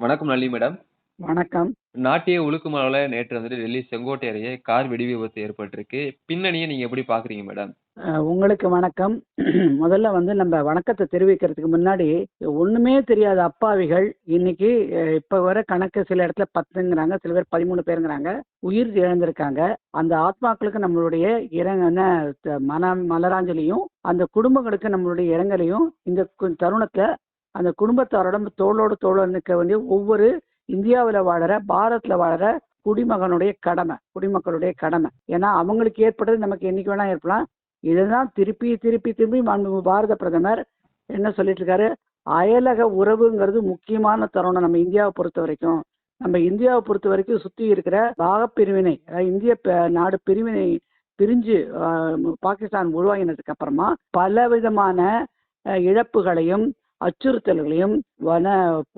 வணக்கம் நளினி மேடம். வணக்கம். நாட்டிய உலுக்குமலைல நேற்று வந்துட்டு டெல்லி செங்கோட்டை அருகே கார் வெடி விபத்து ஏற்பட்டிருக்கு. பின்னணிய நீங்க எப்படி பார்க்குறீங்க மேடம்? உங்களுக்கு வணக்கம். முதல்ல வந்து நம்ம வணக்கத்த தெரிவிக்கிறதுக்கு முன்னாடி, ஒண்ணுமே தெரியாத அப்பாவிகள் இன்னைக்கு அ இப்ப வர கணக்கு சில இடத்துல 10ங்கிறாங்க, சில பேர் 13 பேருங்கிறாங்க. உயிர் இழந்திருக்காங்க. அந்த ஆத்மாக்களுக்கு நம்மளுடைய த மன மலராஞ்சலியும், அந்த குடும்பங்களுக்கு நம்மளுடைய இரங்கலையும் இந்த கு தருணத்துல அந்த குடும்பத்தாரோட தோளோடு தோள் நிற்க வேண்டிய ஒவ்வொரு இந்தியாவில் வாழற, பாரத்தில் வாழற குடிமகனுடைய கடமை. குடிமக்களுடைய கடமை. ஏன்னா அவங்களுக்கு ஏற்பட்டது நமக்கு என்னைக்கு வேணா ஏற்படலாம். இதுதான் திருப்பி திருப்பி திருப்பி மாண்புமிகு பாரத பிரதமர் என்ன சொல்லிட்டு இருக்காரு, அயலக உறவுங்கிறது முக்கியமான தருணம் நம்ம இந்தியாவை பொறுத்த வரைக்கும் நம்ம இந்தியாவை பொறுத்த வரைக்கும் சுத்தி இருக்கிற பாகப்பிரிவினை, அதாவது இந்திய நாடு பிரிவினை பிரிஞ்சு பாகிஸ்தான் உருவாகினதுக்கு அப்புறமா பலவிதமான விதமான இழப்புகளையும், அச்சுறுத்தல்களையும், வன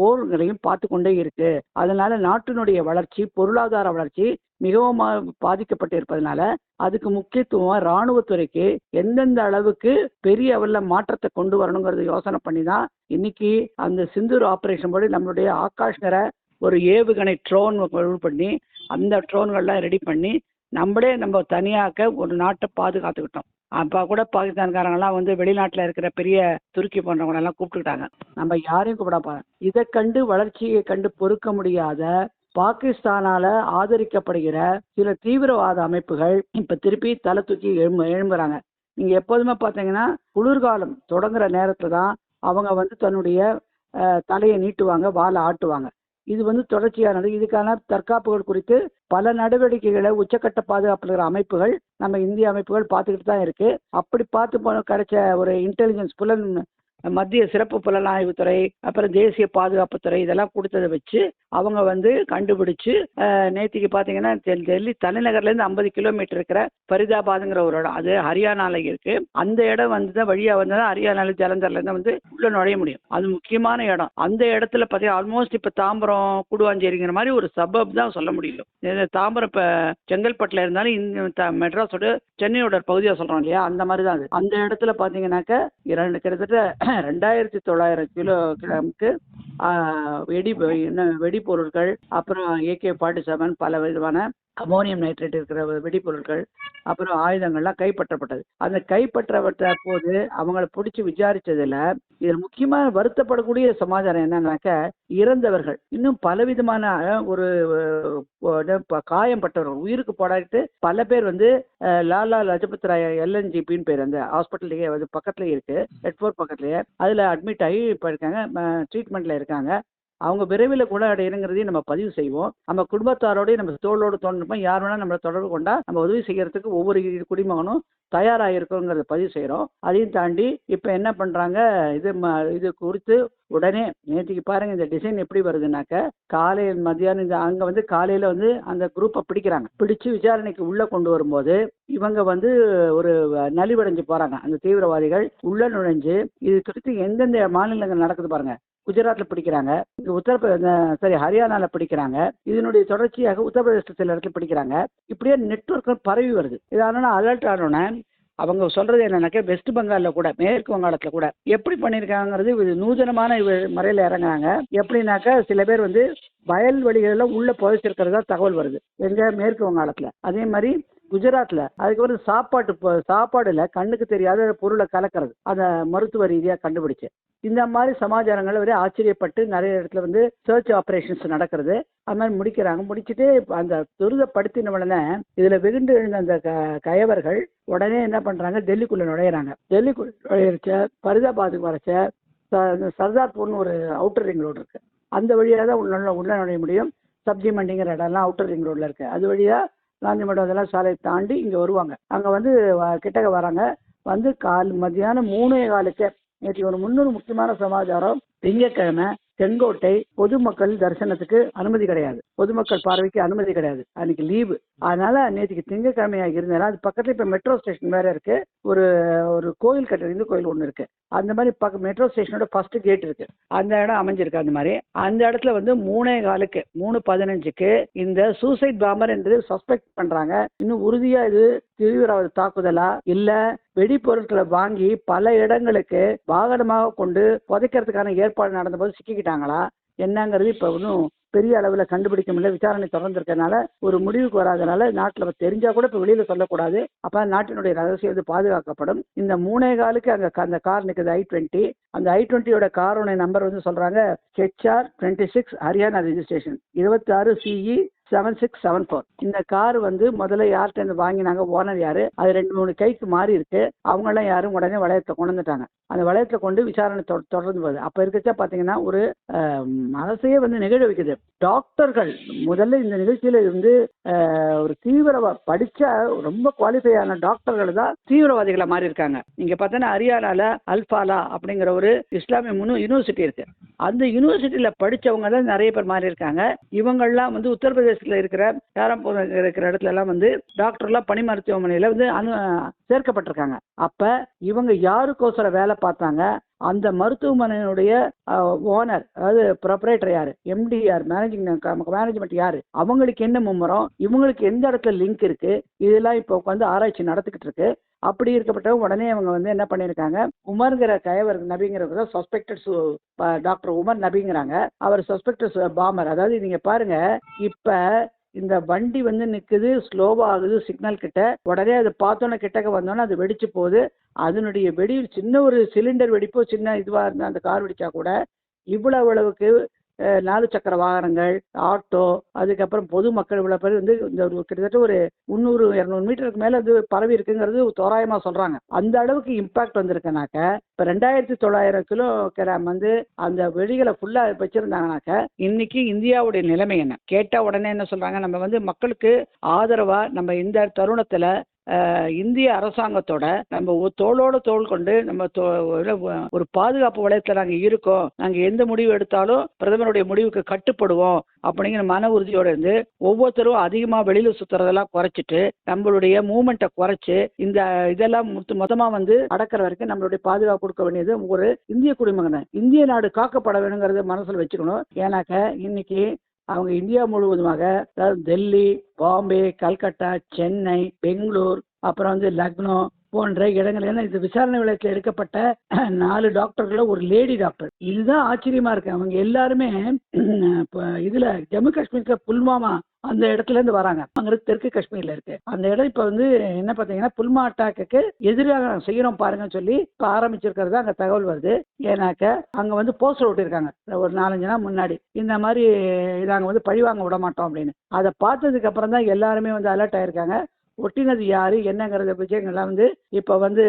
போர்களையும் பார்த்து கொண்டே இருக்கு. அதனால நாட்டினுடைய வளர்ச்சி, பொருளாதார வளர்ச்சி மிகவும் பாதிக்கப்பட்டு இருப்பதனால, அதுக்கு முக்கியத்துவம் இராணுவத்துறைக்கு எந்தெந்த அளவுக்கு பெரிய அளவில் மாற்றத்தை கொண்டு வரணுங்கிறத யோசனை பண்ணி தான், இன்னைக்கு அந்த சிந்தூர் ஆப்ரேஷன் படி நம்மளுடைய ஆகாஷ்கரை ஒரு ஏவுகணை ட்ரோன் பண்ணி, அந்த ட்ரோன்கள்லாம் ரெடி பண்ணி, நம்மளே நம்ம தனியாக்க ஒரு நாட்டை பாதுகாத்துக்கிட்டோம். அப்போ கூட பாகிஸ்தான்காரங்கெல்லாம் வந்து வெளிநாட்டில் இருக்கிற பெரிய துருக்கி போன்றவங்களெல்லாம் கூப்பிட்டுக்கிட்டாங்க. நம்ம யாரையும் கூப்பிடாம இதை கண்டு வளர்ச்சியை கண்டு பொறுக்க முடியாத பாகிஸ்தானால ஆதரிக்கப்படுகிற சில தீவிரவாத அமைப்புகள் இப்ப திருப்பி தலை தூக்கி எழும்பு எழும்புறாங்க. நீங்க எப்போதுமே பார்த்தீங்கன்னா, குளிர்காலம் தொடங்குற நேரத்துல தான் அவங்க வந்து தன்னுடைய தலையை நீட்டுவாங்க, வால ஆட்டுவாங்க. இது வந்து தொடர்ச்சியானது. இதுக்கான தற்காப்புகள் குறித்து பல நடவடிக்கைகளை உச்சக்கட்ட பாதுகாப்புல இருக்கிற அமைப்புகள், நம்ம இந்திய அமைப்புகள் பார்த்துக்கிட்டு தான் இருக்கு. அப்படி பார்த்து போன கிடைச்ச ஒரு இன்டெலிஜென்ஸ் புலன் மத்திய சிறப்பு புலனாய்வுத்துறை, அப்புறம் தேசிய பாதுகாப்புத்துறை இதெல்லாம் கொடுத்தத வச்சு, அவங்க வந்து கண்டுபிடிச்சு, நேத்திக்கு பார்த்தீங்கன்னா, டெல்லி தலைநகர்லேருந்து 50 கிலோமீட்டர் இருக்கிற ஃபரிதாபாத்ங்கிற ஒரு இடம். அது ஹரியானாவில் இருக்கு. அந்த இடம் வந்து தான் வழியாக வந்தால் தான் ஹரியானால ஜலந்தர்லேருந்து வந்து உள்ளே நுழைய முடியும். அது முக்கியமான இடம். அந்த இடத்துல பார்த்தீங்கன்னா, ஆல்மோஸ்ட் இப்போ தாம்பரம், கூடுவாஞ்சேரிங்கிற மாதிரி ஒரு சபப் தான் சொல்ல முடியும். தாம்பரம் இப்போ செங்கல்பட்டில் இருந்தாலும் இந்த த மெட்ராஸோட சென்னையோட பகுதியாக சொல்கிறோம் இல்லையா? அந்த மாதிரி தான் அது. அந்த இடத்துல பார்த்தீங்கன்னாக்க, இரண்டு கிட்டத்தட்ட 2900 கிலோ கிராமுக்கு என்ன வெடி வெடிப்பொருட்கள் அப்புறம் ஏகே ஃபார்ட்டி செவன் பல விதமான அமோனியம் நைட்ரேட் இருக்கிற வெடிப்பொருட்கள் அப்புறம் ஆயுதங்கள்லாம் கைப்பற்றப்பட்டது. அந்த கைப்பற்றப்பட்ட போது அவங்கள பிடிச்சி விசாரிச்சதுல, இதுல முக்கியமாக வருத்தப்படக்கூடிய சமாச்சாரம் என்னன்னாக்க, இறந்தவர்கள் இன்னும் பலவிதமான ஒரு காயம் காயம்பட்டவர்கள், உயிருக்கு போராடிட்டு பல பேர் வந்து லாலா லஜபத் ராய் எல்என்ஜிபின்னு பேர் அந்த ஹாஸ்பிட்டல்லையே அது பக்கத்துலேயே இருக்கு. ரெட்ஃபோர்ட் பக்கத்துலேயே அதுல அட்மிட் ஆகி இப்ப இருக்காங்க. ட்ரீட்மெண்ட்ல இருக்காங்க. அவங்க விரைவில குணமடையணுங்கிறதையும் நம்ம பதிவு செய்வோம். நம்ம குடும்பத்தாரோடையும் நம்ம தோளோடு தோள் யார் வேணா நம்மளை தொடர்பு கொண்டா, நம்ம உதவி செய்யறதுக்கு ஒவ்வொரு குடிமகனும் தயாராக இருக்கோங்கிறத பதிவு செய்கிறோம் அதையும் தாண்டி இப்போ என்ன பண்ணுறாங்க இது ம இது குறித்து உடனே நேற்றுக்கு பாருங்க இந்த டிசைன் எப்படி வருதுனாக்க காலையில் மத்தியானம் இந்த அங்கே வந்து காலையில் வந்து அந்த குரூப்பை பிடிக்கிறாங்க. பிடிச்சு விசாரணைக்கு உள்ளே கொண்டு வரும்போது, இவங்க வந்து ஒரு நலிவடைஞ்சு போகிறாங்க அந்த தீவிரவாதிகள் உள்ளே நுழைஞ்சு, இது குறித்து எந்தெந்த மாநிலங்கள் நடக்குது பாருங்கள் குஜராத்ல பிடிக்கிறாங்க. இங்க சாரி ஹரியானால பிடிக்கிறாங்க. இதனுடைய தொடர்ச்சியாக உத்தரப்பிரதேச சில இடத்துல பிடிக்கிறாங்க. இப்படியே நெட்ஒர்க் பரவி வருது. இது ஆனோன அலர்ட் ஆனோன, அவங்க சொல்றது என்னன்னாக்கா வெஸ்ட் பெங்கால்ல கூட, மேற்கு வங்காளத்துல கூட எப்படி பண்ணியிருக்காங்கங்கிறது இது நூதனமான முறையில இறங்குறாங்க. எப்படின்னாக்கா சில பேர் வந்து வயல் வயல்வெளிகள்ல உள்ள புதைச்சிருக்கிறதா தகவல் வருது. எங்க மேற்கு வங்காளத்துல. அதே மாதிரி குஜராத்ல. அதுக்கப்புறம் சாப்பாட்டு சாப்பாடுல கண்ணுக்கு தெரியாத பொருளை கலக்கிறது. அதை மருத்துவ ரீதியா கண்டுபிடிச்சு. இந்த மாதிரி சமாச்சாரங்களை ஒரே ஆச்சரியப்பட்டு நிறைய இடத்துல வந்து சர்ச் ஆப்ரேஷன்ஸ் நடக்கிறது. அது மாதிரி முடிக்கிறாங்க. முடிச்சுட்டு அந்த துரிதப்படுத்தின உடனே, இதுல வெகுண்டு எழுந்த அந்த க கயவர்கள் உடனே என்ன பண்றாங்க, டெல்லிக்குள்ள நுழையிறாங்க. டெல்லிக்குள்ள நுழையிறச்ச பரிதாபாத்துக்கு வரச்ச, சர்தார்பூர்னு ஒரு அவுட்டர் ரிங் ரோடு இருக்கு. அந்த வழியாக தான் உள்ள உள்ள நுழைய முடியும். சப்ஜி மண்டிங்கிற இடம்லாம் அவுட்டர் ரிங் ரோட்ல இருக்கு. அது வழியா காந்தி மண்டபம் இதெல்லாம் சாலையை தாண்டி இங்கே வருவாங்க. அங்கே வந்து வ கிட்டக்க வராங்க. வந்து கால் மத்தியானம் 3:15க்கு நேற்று ஒரு முன்னொரு முக்கியமான சமாச்சாரம். திங்கட்கிழமை செங்கோட்டை பொதுமக்கள் தரிசனத்துக்கு அனுமதி கிடையாது. பொதுமக்கள் பார்வைக்கு அனுமதி கிடையாது. அன்னைக்கு லீவு. அதனால நேற்றுக்கு திங்கக்கிழமையாக இருந்ததுனால, அது பக்கத்துல இப்ப மெட்ரோ ஸ்டேஷன் வேற இருக்கு. ஒரு ஒரு கோயில் கட்டுறது இந்து கோயில் ஒண்ணு இருக்கு. அந்த மாதிரி பக்க மெட்ரோ ஸ்டேஷனோட ஃபர்ஸ்ட் கேட் இருக்கு. அந்த இடம் அமைஞ்சிருக்கு அந்த மாதிரி அந்த இடத்துல வந்து 3:15க்கு 3:15க்கு இந்த சூசைட் பாம்பர் என்று சஸ்பெக்ட் பண்றாங்க. இன்னும் உறுதியா இது தீவிரவாத தாக்குதலா, இல்ல வெடிப்பொருட்களை வாங்கி பல இடங்களுக்கு வாகனமாக கொண்டு புதைக்கிறதுக்கான ஏற்பாடு நடந்தபோது சிக்கிக்கிட்டாங்களா? என்னங்கிறது இப்போ ஒன்றும் பெரிய அளவில் கண்டுபிடிக்க முடியல. விசாரணை தொடர்ந்துருக்கனால ஒரு முடிவுக்கு வராதனால நாட்டில் தெரிஞ்சா கூட இப்போ வெளியில் சொல்லக்கூடாது. அப்போ நாட்டினுடைய ரகசியம் வந்து பாதுகாக்கப்படும். இந்த மூணே காலுக்கு அங்கே அந்த கார் நிற்குது ஐ டுவெண்ட்டி. அந்த ஐ டுவெண்ட்டியோட காரோட நம்பர் வந்து சொல்கிறாங்க HR twenty six Haryana registration இருபத்தாறு CE seven six seven four இந்த கார் வந்து முதல்ல யார்கிட்ட இருந்து வாங்கினாங்க? ஓனர் யாரு? அது ரெண்டு மூணு கைக்கு மாறி இருக்கு. அவங்களாம் யாரும் உடனே வளையத்தை கொண்டு வந்துட்டாங்க. அந்த வளையத்தை கொண்டு விசாரணை தொ- தொடர்ந்து போகுது அப்போ இருக்கச்சா பார்த்தீங்கன்னா ஒரு மனசையே வந்து நிகழ வைக்குது. டாக்டர்கள் முதல்ல இந்த நிகழ்ச்சியில இருந்து ஒரு தீவிரவா படிச்ச ரொம்ப குவாலிஃபை ஆன டாக்டர்கள் தான் தீவிரவாதிகளை மாறி இருக்காங்க நீங்க பார்த்தோன்னா ஹரியானால அல்பாலா அப்படிங்கிற ஒரு இஸ்லாமிய முன்னு யூனிவர்சிட்டி இருக்கு. அந்த யூனிவர்சிட்டியில படிச்சவங்க தான் நிறைய பேர் மாறி இருக்காங்க. இவங்கெல்லாம் வந்து உத்தரப்பிரதேசத்தில் இருக்கிற யாரம்பூர் இருக்கிற இடத்துல எல்லாம் வந்து டாக்டர்லாம் பணி மருத்துவமனையில வந்து அனு சேர்க்கப்பட்டிருக்காங்க. அப்ப இவங்க யாருக்கோசரம் வேலை பார்த்தாங்க? அந்த மருத்துவமனையினுடைய ஓனர் அதாவது ப்ரொப்ரேட்டர் யாரு? எம்டி யார்? மேனேஜிங் மேனேஜ்மெண்ட் யாரு? அவங்களுக்கு என்ன மும்முரம்? இவங்களுக்கு எந்த இடத்துல லிங்க் இருக்கு? இதெல்லாம் இப்போ உட்காந்து ஆராய்ச்சி நடத்திக்கிட்டு இருக்கு. அப்படி இருக்கப்பட்ட உடனே அவங்க வந்து என்ன பண்ணியிருக்காங்க? உமர்ங்கிற கயவர் நபிங்கிறவர் சஸ்பெக்டட் டாக்டர் உமர் நபிங்கிறாங்க. அவர் சஸ்பெக்டட் பாமர் அதாவது நீங்க பாருங்க இப்ப இந்த வண்டி வந்து நிக்குது ஸ்லோவா ஆகுது சிக்னல் கிட்ட. உடனே அதை பார்த்தோன்னே கிட்டக்க வந்தோன்னே அது வெடிச்சு போகுது. அதனுடைய வெடி சின்ன ஒரு சிலிண்டர் வெடிப்போ சின்ன இதுவா இருந்தா அந்த கார் வெடிச்சா கூட இவ்வளவு அளவுக்கு நாலு சக்கர வாகனங்கள் ஆட்டோ அதுக்கப்புறம் பொதுமக்கள் இவ்வளோ பேர் வந்து இந்த ஒரு கிட்டத்தட்ட ஒரு முந்நூறு இரநூறு மீட்டருக்கு மேலே வந்து பரவி இருக்குங்கிறது தோராயமாக சொல்கிறாங்க அந்த அளவுக்கு இம்பாக்ட் வந்திருக்குனாக்க இப்போ ரெண்டாயிரத்தி தொள்ளாயிரம் கிலோ கிராம் வந்து அந்த வெளிகளை ஃபுல்லாக வச்சுருந்தாங்கனாக்க இன்னைக்கு இந்தியாவுடைய நிலைமை என்ன? கேட்டால் உடனே என்ன சொல்கிறாங்க நம்ம வந்து மக்களுக்கு ஆதரவாக நம்ம இந்த தருணத்தில் இந்திய அரசாங்கத்தோட நம்ம தோளோட தோள் கொண்டு நம்ம ஒரு பாதுகாப்பு வளையத்துல நாங்க இருக்கோம் நாங்க எந்த முடிவு எடுத்தாலும் பிரதமருடைய முடிவுக்கு கட்டுப்படுவோம் அப்படிங்கிற மன உறுதியோட இருந்து ஒவ்வொருத்தரும் அதிகமா வெளியில சுத்துறதெல்லாம் குறைச்சிட்டு நம்மளுடைய மூமெண்ட்டை குறைச்சு இந்த இதெல்லாம் மொத்த- மொத்தமா வந்து அடக்கிற வரைக்கும் நம்மளுடைய பாதுகாப்பு கொடுக்க வேண்டியது ஒரு இந்திய குடிமகன் தான். இந்திய நாடு காக்கப்பட வேணுங்கிறத மனசுல வச்சுக்கணும் ஏன்னாக்க இன்னைக்கு அவங்க இந்தியா முழுவதுமாக அதாவது டெல்லி பாம்பே கல்கட்டா சென்னை பெங்களூர் அப்புறம் வந்து லக்னோ போன்ற இடங்கள். ஏன்னா இது விசாரணை வளையத்தில் எடுக்கப்பட்ட நாலு டாக்டர்களை ஒரு லேடி டாக்டர். இதுதான் ஆச்சரியமா இருக்கு. அவங்க எல்லாருமே இதுல ஜம்மு காஷ்மீருக்கு புல்வாமா அந்த இடத்துல இருந்து வராங்க. அங்கிறது தெற்கு காஷ்மீர்ல இருக்கு. அந்த இடம் இப்ப வந்து என்ன பாத்தீங்கன்னா புல்மா அட்டாக்கு எதிராக நாங்க செய்யறோம் பாருங்கன்னு சொல்லி இப்ப ஆரம்பிச்சிருக்கிறது அங்க தகவல் வருது. ஏன்னாக்க அங்க வந்து போஸ்டர் ஓட்டிருக்காங்க ஒரு நாலஞ்சு நாள் முன்னாடி. இந்த மாதிரி நாங்க வந்து பழி வாங்க விட மாட்டோம் அப்படின்னு. அதை பார்த்ததுக்கு அப்புறம் தான் எல்லாருமே வந்து அலர்ட் ஆயிருக்காங்க. ஒட்டினது யாரு? என்னங்கிறத விஷயங்கள்லாம் வந்து இப்ப வந்து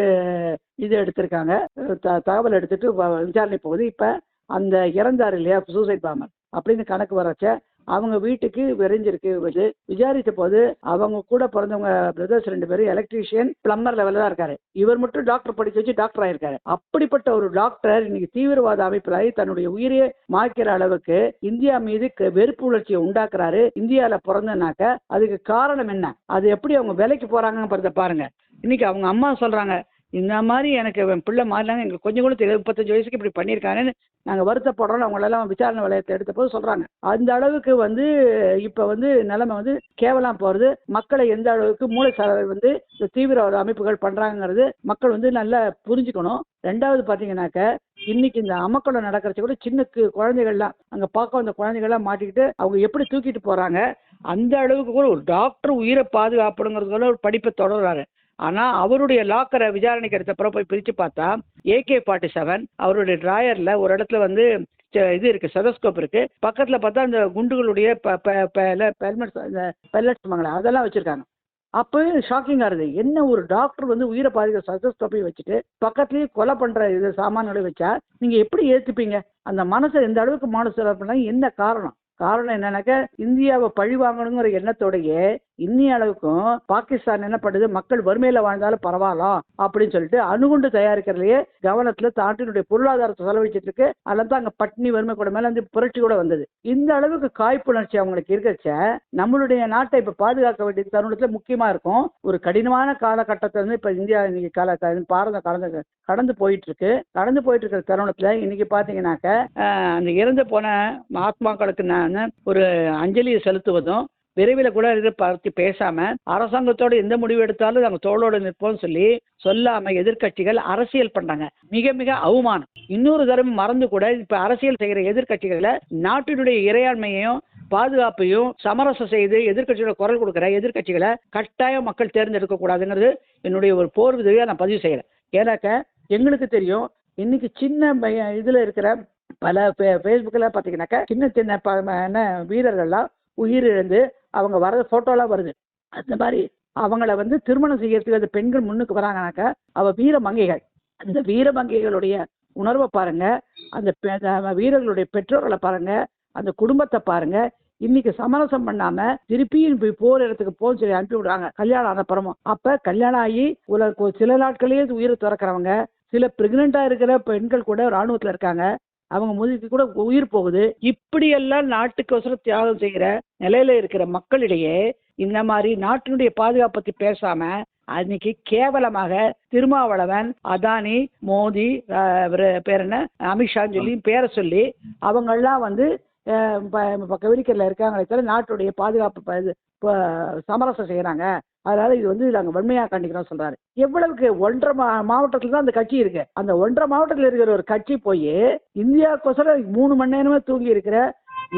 இது எடுத்திருக்காங்க. த- தகவல் எடுத்துட்டு வ- விசாரணை போகுது. இப்ப அந்த இறந்தாரு இல்லையா சூசைட் பாமர் அப்படின்னு கணக்கு வரச்ச அவங்க வீட்டுக்கு விரைஞ்சிருக்கு. இது விசாரித்த போது அவங்க கூட பிறந்தவங்க பிரதர்ஸ் ரெண்டு பேரும் எலக்ட்ரீஷியன் பிளம்பர் லெவலில் தான் இருக்காரு. இவர் மட்டும் டாக்டர் படிச்சு வச்சு டாக்டர் ஆயிருக்காரு. அப்படிப்பட்ட ஒரு டாக்டர் இன்னைக்கு தீவிரவாத அமைப்பில் தன்னுடைய உயிரையே மாய்க்கிற அளவுக்கு இந்தியா மீது வெறுப்பு உணர்ச்சியை உண்டாக்குறாரு. இந்தியாவில் பிறந்தனாக்க அதுக்கு காரணம் என்ன? அது எப்படி அவங்க விலைக்கு போறாங்கங்கிறத பாருங்க. இன்னைக்கு அவங்க அம்மா சொல்றாங்க இந்த மாதிரி எனக்கு என் பிள்ளை மாறினாங்க. எங்களுக்கு கொஞ்சம் கூட தெரியாது. முப்பத்தஞ்சு வயசுக்கு இப்படி பண்ணியிருக்காங்கன்னு நாங்கள் வருத்தப்படுறோம் அவங்களெல்லாம் விசாரணை வளையத்தை எடுத்த போது சொல்கிறாங்க அந்த அளவுக்கு வந்து இப்போ வந்து நிலைமை வந்து கேவலம் போகிறது மக்களை எந்த அளவுக்கு மூளை சாலை வந்து இந்த தீவிரவாத அமைப்புகள் பண்ணுறாங்கிறது மக்கள் வந்து நல்லா புரிஞ்சுக்கணும். ரெண்டாவது பார்த்தீங்கன்னாக்க இன்னைக்கு இந்த அமக்களம் நடக்கிறச்ச கூட சின்ன குழந்தைகள்லாம் அங்கே பார்க்க வந்த குழந்தைகள்லாம் மாட்டிக்கிட்டு அவங்க எப்படி தூக்கிட்டு போகிறாங்க அந்த அளவுக்கு கூட ஒரு டாக்டர் உயிரை பாதுகாப்புங்கிறதுக்குள்ள ஒரு படிப்பை தொடர்றாரு. ஆனா அவருடைய லாக்கரை விசாரணைக்கு எடுத்தப்புறம் போய் பிரிச்சு பார்த்தா ஏகே ஃபார்ட்டி செவன் அவருடைய ட்ராயரில் ஒரு இடத்துல வந்து ச- இது இருக்கு செதஸ்கோப் இருக்கு. பக்கத்துல பார்த்தா அந்த குண்டுகளுடைய பெல்லட்ஸ் அதெல்லாம் வச்சிருக்காங்க. அப்போ ஷாக்கிங்காக இருக்குது என்ன ஒரு டாக்டர் வந்து உயிரை பாதிக்கிற சதஸ்கோப்பையும் வச்சுட்டு பக்கத்துலேயே கொலை பண்ணுற இது சாமான்களை வச்சா நீங்கள் எப்படி ஏற்றுப்பீங்க அந்த மனசை எந்த அளவுக்கு மனசு பண்ணாங்க என்ன காரணம்? காரணம் என்னன்னாக்க இந்தியாவை பழி வாங்கணுங்கிற எண்ணத்தோடையே இன்னிய அளவுக்கும் பாகிஸ்தான் என்ன பண்ணுது? மக்கள் வறுமையில வாழ்ந்தாலும் பரவாயில்ல அப்படின்னு சொல்லிட்டு அணுகுண்டு தயாரிக்கிறதுலயே கவனத்துல நாட்டினுடைய பொருளாதாரத்தை செலவழிச்சிட்டு இருக்கு. அதில் தான் அங்க பட்டினி வறுமை கூட மேல வந்து புரட்சி கூட வந்தது. இந்த அளவுக்கு காய்ப்புணர்ச்சி அவங்களுக்கு இருக்கச்ச நம்மளுடைய நாட்டை இப்ப பாதுகாக்க வேண்டிய தருணத்துல முக்கியமா இருக்கும். ஒரு கடினமான காலகட்டத்தை வந்து இப்ப இந்தியா இன்னைக்கு கால பாரதம் கடந்து கடந்து போயிட்டு இருக்கு. கடந்து போயிட்டு இருக்கிற தருணத்துல இன்னைக்கு பாத்தீங்கன்னாக்க அந்த இறந்து போன ஆத்மாக்களுக்கு நான் ஒரு அஞ்சலியை செலுத்துவதும் விரைவில் கூட இதை பார்த்து பேசாம அரசாங்கத்தோட எந்த முடிவு எடுத்தாலும் நாங்கள் தோளோடு நிற்போம்னு சொல்லி சொல்லாம எதிர்க்கட்சிகள் அரசியல் பண்றாங்க. மிக மிக அவமானம். இன்னொரு தடவை மறந்து கூட இப்ப அரசியல் செய்கிற எதிர்க்கட்சிகளை நாட்டினுடைய இறையாண்மையையும் பாதுகாப்பையும் சமரசம் செய்து எதிர்கட்சியோட குரல் கொடுக்குற எதிர்க்கட்சிகளை கட்டாயம் மக்கள் தேர்ந்தெடுக்க கூடாதுங்கிறது என்னுடைய ஒரு போர் விதவியாக நான் பதிவு செய்கிறேன். ஏன்னாக்க எங்களுக்கு தெரியும் இன்னைக்கு சின்ன பையன் இதுல இருக்கிற பல ஃபேஸ்புக்கில் பார்த்தீங்கன்னாக்கா சின்ன சின்ன என்ன வீரர்கள்லாம் உயிரிழந்து அவங்க வர ஃபோட்டோலாம் வருது. அந்த மாதிரி அவங்கள வந்து திருமணம் செய்யறதுக்கு அந்த பெண்கள் முன்னுக்கு வராங்கனாக்கா அவ வீரமங்கைகள் அந்த வீரமங்கைகளுடைய உணர்வை பாருங்க. அந்த பெ- வீரர்களுடைய பெற்றோர்களை பாருங்க. அந்த குடும்பத்தை பாருங்க. இன்னைக்கு சமரசம் பண்ணாம திருப்பியும் போய் போற இடத்துக்கு போன்னு சொல்லி அனுப்பி விடுறாங்க. கல்யாணம் ஆன அப்புறமும் அப்ப கல்யாணம் ஆகி ஒரு ஒரு சில நாட்களே உயிரை துறக்கிறவங்க சில பிரெக்னெண்டா இருக்கிற பெண்கள் கூட ராணுவத்துல இருக்காங்க. அவங்க முதுகுக்கு கூட உயிர் போகுது. இப்படியெல்லாம் நாட்டுக்கோசரம் தியாகம் செய்கிற நிலையில இருக்கிற மக்களிடையே இந்த மாதிரி நாட்டினுடைய பாதுகாப்பு பத்தி பேசாம அன்னைக்கு கேவலமாக திருமாவளவன் அதானி மோடி பேர் என்ன? அமித்ஷான்னு சொல்லி பேரை சொல்லி அவங்கெல்லாம் வந்து கவிரிக்கரில் இருக்காங்களே தவிர நாட்டுடைய பாதுகாப்பு இது, சமரசம் செய்கிறாங்க அதனால இது வந்து நாங்கள் வன்மையாக கண்டிக்கிறோம் சொல்றாரு. எவ்வளவுக்கு ஒன்றரை மா மாவட்டத்தில் தான் அந்த கட்சி இருக்கு. அந்த ஒன்றரை மாவட்டத்தில் இருக்கிற ஒரு கட்சி போய் இந்தியாவுக்கோசரம் மூணு மணி நேரமே தூங்கி இருக்கிற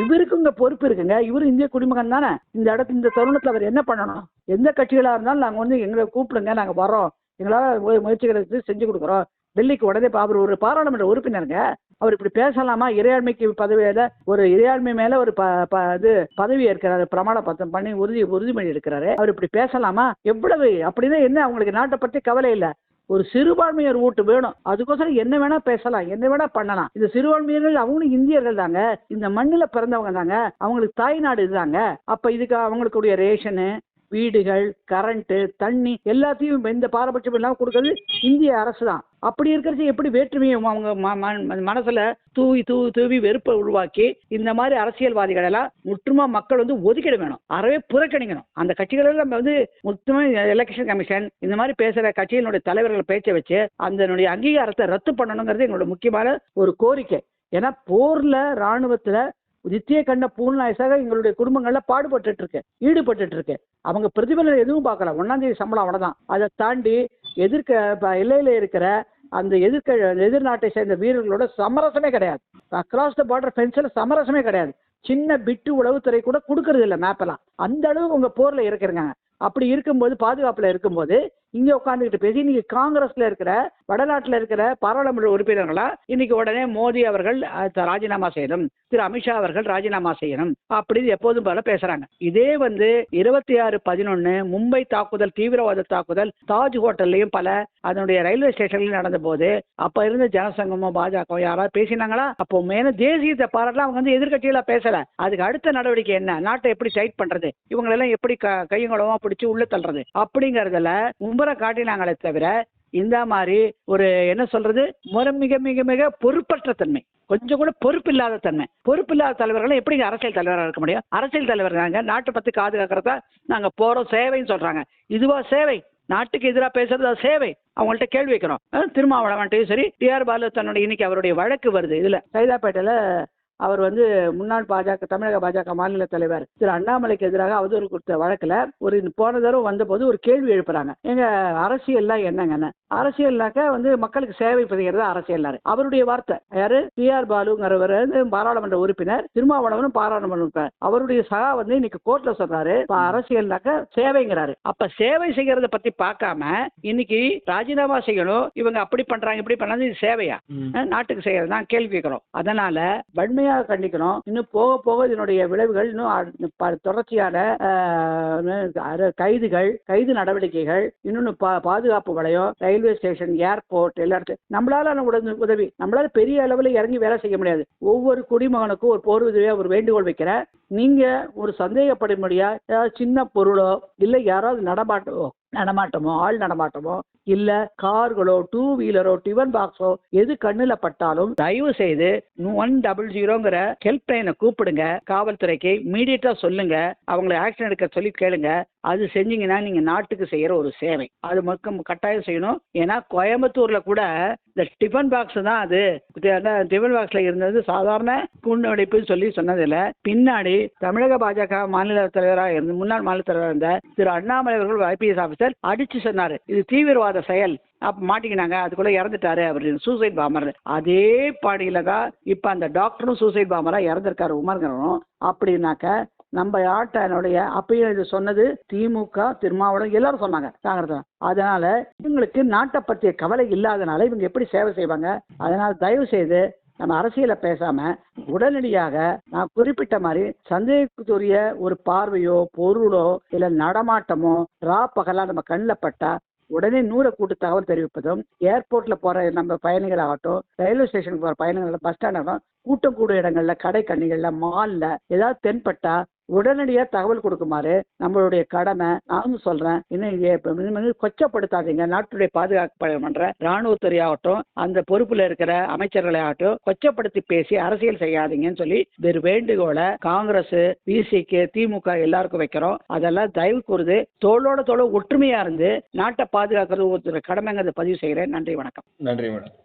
இவருக்கு இங்க பொறுப்பு இருக்குங்க. இவரு இந்திய குடிமகன் தானே. இந்த இடத்து இந்த தருணத்தில் அவர் என்ன பண்ணணும்? எந்த கட்சிகளாக இருந்தாலும் நாங்கள் வந்து எங்களை கூப்பிடுங்க. நாங்கள் வரோம் எங்களால் முயற்சிகளை செஞ்சு கொடுக்குறோம். டெல்லிக்கு உடனே அவர் ஒரு பாராளுமன்ற உறுப்பினருங்க. அவர் இப்படி பேசலாமா? இறையாண்மைக்கு பதவியில ஒரு இறையாண்மை மேல ஒரு ப ப- இது பதவி ஏற்கிறாரு பிரமாண பத்திரம் பண்ணி உறுதி உறுதிமொழி எடுக்கிறாரு அவர் இப்படி பேசலாமா? எவ்வளவு அப்படின்னா என்ன அவங்களுக்கு நாட்டை பற்றி கவலை இல்லை. ஒரு சிறுபான்மையர் ஓட்டு வேணும். அதுக்கோசரம் என்ன வேணா பேசலாம் என்ன வேணா பண்ணலாம். இந்த சிறுபான்மையர்கள் அவங்களும் இந்தியர்கள் தாங்க. இந்த மண்ணில் பிறந்தவங்க தாங்க. அவங்களுக்கு தாய்நாடு இதுதாங்க. அப்ப இதுக்கு அவங்களுக்குடைய ரேஷனு வீடுகள் கரண்ட்டு தண்ணி எல்லாத்தையும் இந்த பாரபட்சம் இல்லாமல் கொடுக்கறது இந்திய அரசு தான். அப்படி இருக்கிறது எப்படி வேற்றுமையை அவங்க ம- மனசுல தூவி தூவி தூவி வெறுப்பை உருவாக்கி இந்த மாதிரி அரசியல்வாதிகள் எல்லாம் முற்றுமா மக்கள் வந்து ஒதுக்கிட வேணும். அறவே புறக்கணிக்கணும். அந்த கட்சிகளில் நம்ம வந்து முற்றுமா எலெக்ஷன் கமிஷன் இந்த மாதிரி பேசுற கட்சியினுடைய தலைவர்கள் பேச்சை வச்சு அதனுடைய அங்கீகாரத்தை ரத்து பண்ணணுங்கிறது எங்களோட முக்கியமான ஒரு கோரிக்கை. ஏன்னா போர்ல ராணுவத்துல நித்திய கண்ட பூர்ணாயசாக எங்களுடைய குடும்பங்கள்ல பாடுபட்டு இருக்கேன் ஈடுபட்டு இருக்கேன் அவங்க பிரதிபலன் எதுவும் பார்க்கல. ஒன்னாம் தேதி சம்பளம் அவ்வளவுதான். அதை தாண்டி எதிர்க்க எல்லையில இருக்கிற அந்த எதிர்க்க எதிர்நாட்டை சேர்ந்த வீரர்களோட சமரசமே கிடையாது. அக்ராஸ் த பார்டர் ஃபென்ஸில் சமரசமே கிடையாது. சின்ன பிட்டு உளவுத்துறை கூட கொடுக்கறது இல்லை மேப்பெல்லாம் அந்த அளவு உங்க போர்ல இருக்கிறாங்க. அப்படி இருக்கும்போது பாதுகாப்புல இருக்கும்போது இங்க உட்காந்துக்கிட்டு பேசி இன்னைக்கு காங்கிரஸ்ல இருக்கிற வடநாட்டுல இருக்கிற பாராளுமன்ற உறுப்பினர்களா இன்னைக்கு உடனே மோடி அவர்கள் ராஜினாமா செய்யணும். திரு அமித்ஷா அவர்கள் ராஜினாமா செய்யணும். அப்படின்னு எப்போதும் போல பேசுறாங்க. இதே வந்து இருபத்தி ஆறு பதினொன்னு மும்பை தாக்குதல் தீவிரவாத தாக்குதல் தாஜ் ஹோட்டல்லையும் பல அதனுடைய ரயில்வே ஸ்டேஷன்லயும் நடந்த போது அப்ப இருந்த ஜனசங்கமோ பாஜக யாராவது பேசினாங்களா? அப்போ மேல தேசியத்தை பாராட்டலாம். அவங்க வந்து எதிர்க்கட்சிகளா பேசல. அதுக்கு அடுத்த நடவடிக்கை என்ன? நாட்டை எப்படி சைட் பண்றது? இவங்களெல்லாம் எப்படி க பிடிச்சு உள்ள தள்ளுறது? அப்படிங்கறதுல மும்பை மும்பரை காட்டினாங்களே தவிர இந்த மாதிரி ஒரு என்ன சொல்றது முறை மிக மிக மிக பொறுப்பற்ற தன்மை. கொஞ்சம் கூட பொறுப்பில்லாத தன்மை. பொறுப்பில்லாத தலைவர்கள் எப்படி அரசியல் தலைவராக இருக்க முடியும்? அரசியல் தலைவர் நாங்க நாட்டை பத்தி பாதுகாக்கிறதா நாங்க போறோம் சேவைன்னு சொல்றாங்க. இதுவா சேவை? நாட்டுக்கு எதிராக பேசுறது சேவை? அவங்கள்ட்ட கேள்வி வைக்கிறோம் திருமாவளவன்ட்டையும் சரி டிஆர் பாலு தன்னுடைய இன்னைக்கு அவருடைய வழக்கு வருது. இதுல சைதாப்பேட்டையில அவர் வந்து முன்னாள் பாஜக தமிழக பாஜக மாநில தலைவர். திரு அண்ணாமலைக்கு எதிராக அவதூறு கொடுத்த வழக்குல ஒரு போன தடவை வந்தபோது ஒரு கேள்வி எழுப்புறாங்க. எங்க அரசியல்லாம் என்னங்கன்னு. அரசியல்னாக்க வந்து மக்களுக்கு சேவை புரிகிறது அரசியல்னாரு. அவருடைய வார்த்தை. யாரு? டி ஆர் பாலுங்கிறவர் பாராளுமன்ற உறுப்பினர் திருமாவளவனும் பாராளுமன்ற உறுப்பினர். அவருடைய சகா வந்து இன்னைக்கு கோர்ட்ல சொல்றாரு அரசியல்னாக்க சேவைங்கிறாரு. அப்ப சேவை செய்யறத பத்தி பார்க்காம இன்னைக்கு ராஜினாமா செய்யணும் இவங்க அப்படி பண்றாங்க இப்படி பண்ணாங்க இது சேவையா? நாட்டுக்கு செய்யறது தான் கேள்வி கேட்கிறோம். அதனால கடுமையாக கண்டிக்கணும். இன்னும் போக போக இதனுடைய விளைவுகள் இன்னும் தொடர்ச்சியான கைதுகள் கைது நடவடிக்கைகள் இன்னொன்னு பா- பாதுகாப்பு வளையம் ரயில்வே ஸ்டேஷன் ஏர்போர்ட் எல்லா இடத்துல நம்மளால உதவி நம்மளால பெரிய அளவில் இறங்கி வேலை செய்ய முடியாது. ஒவ்வொரு குடிமகனுக்கும் ஒரு போர் உதவியாக ஒரு வேண்டுகோள் வைக்கிறேன் நீங்க ஒரு சந்தேகப்படும்படியா ஏதாவது சின்ன பொருளோ இல்லை யாராவது நடமாட்டோ நடமாட்டமோ ஆள் நடமாட்டமோ இல்ல கார்களோ டூ வீலரோ டிவன் பாக்ஸோ எது கண்ணுல பட்டாலும் தயவு செய்து ஒன் டபுள் ஜீரோங்கிற ஹெல்ப் லைனை கூப்பிடுங்க. காவல்துறைக்கு இமீடியட்டா சொல்லுங்க. அவங்களை ஆக்ஷன் எடுக்க சொல்லி கேளுங்க. அது செஞ்சீங்கன்னா நீங்க நாட்டுக்கு செய்யற ஒரு சேவை. அது மக்கள் கட்டாயம் செய்யணும். ஏன்னா கோயம்புத்தூர்ல கூட இந்த டிஃபன் பாக்ஸ் தான் அது. டிஃபன் பாக்ஸ்ல இருந்தது சாதாரண குண்டு சொல்லி சொன்னதில்ல. பின்னாடி தமிழக பாஜக மாநில தலைவராக இருந்த முன்னாள் மாநில தலைவராக இருந்த திரு அண்ணாமலை அவர்கள் ஐபிஎஸ் ஆஃபீஸர் அடிச்சு சொன்னாரு. இது தீவிரவாத செயல். அப்ப மாட்டிக்கினாங்க. அதுக்குள்ள இறந்துட்டாரு அப்படின்னு சூசைட் பாமர். அதே பாடியில தான் இப்ப அந்த டாக்டரும் சூசைட் பாமரா இறந்திருக்காரு உமர்கரனும். அப்படின்னாக்க நம்ம ஆட்டனுடைய அப்பயும் இது சொன்னது திமுக திருமாவளம் எல்லாரும் சொன்னாங்க காங்கிரஸ் அதனால இவங்களுக்கு நாட்டை பற்றிய கவலை இல்லாதனால இவங்க எப்படி சேவை செய்வாங்க? அதனால தயவு செய்து நம்ம அரசியலை பேசாம உடனடியாக நான் குறிப்பிட்ட மாதிரி சந்தேகத்துரிய ஒரு பார்வையோ பொருளோ இல்ல நடமாட்டமோ ரா பகலா நம்ம கண்ணில் பட்டா உடனே நூறை கூட்டு தகவல் தெரிவிப்பதும் ஏர்போர்ட்ல போற நம்ம பயணிகள் ஆகட்டும் ரயில்வே ஸ்டேஷனுக்கு போற பயணிகள் பஸ் ஸ்டாண்ட் ஆகட்டும் கூட்டம் கூடும் இடங்கள்ல கடை கண்ணிகள்ல மால்ல ஏதாவது தென்பட்டா உடனடியாக தகவல் கொடுக்குமாறு நம்மளுடைய கடமை. நானும் சொல்றேன். இன்னும் கொச்சப்படுத்தாதீங்க. நாட்டுடைய பாதுகாப்பு பண்ற ராணுவத்துறை ஆகட்டும் அந்த பொறுப்புல இருக்கிற அமைச்சர்களை ஆகட்டும் கொச்சப்படுத்தி பேசி அரசியல் செய்யாதீங்கன்னு சொல்லி வேறு வேண்டுகோளை காங்கிரஸ் பிசிக்கு திமுக எல்லாருக்கும் வைக்கிறோம். அதெல்லாம் தயவு கூறுது தோளோட தோள ஒற்றுமையா இருந்து நாட்டை பாதுகாக்கிறது ஒருத்தர் கடமைங்கிறத பதிவு செய்கிறேன். நன்றி வணக்கம். நன்றி மேடம்.